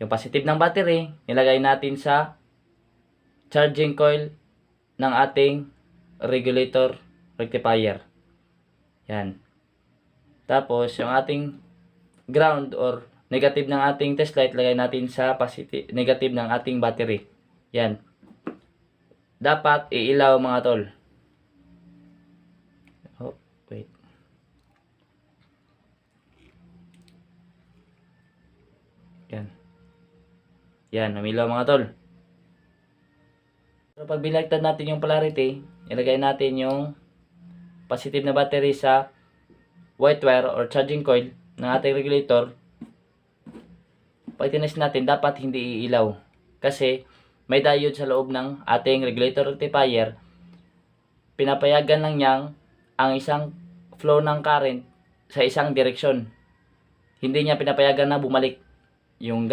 Yung positive ng battery, nilagay natin sa charging coil ng ating regulator rectifier. Yan. Tapos, yung ating ground or negative ng ating test light, lagay natin sa positive, negative ng ating battery. Yan. Dapat iilaw mga tol. Oh, wait. Yan. Yan, namilaw mga tol. So, pag binagtad natin yung polarity, ilagay natin yung positive na battery sa white wire or charging coil ng ating regulator. Pag tinas natin, dapat hindi iilaw. Kasi may diode sa loob ng ating regulator rectifier. Pinapayagan lang niyang ang isang flow ng current sa isang direksyon. Hindi niya pinapayagan na bumalik yung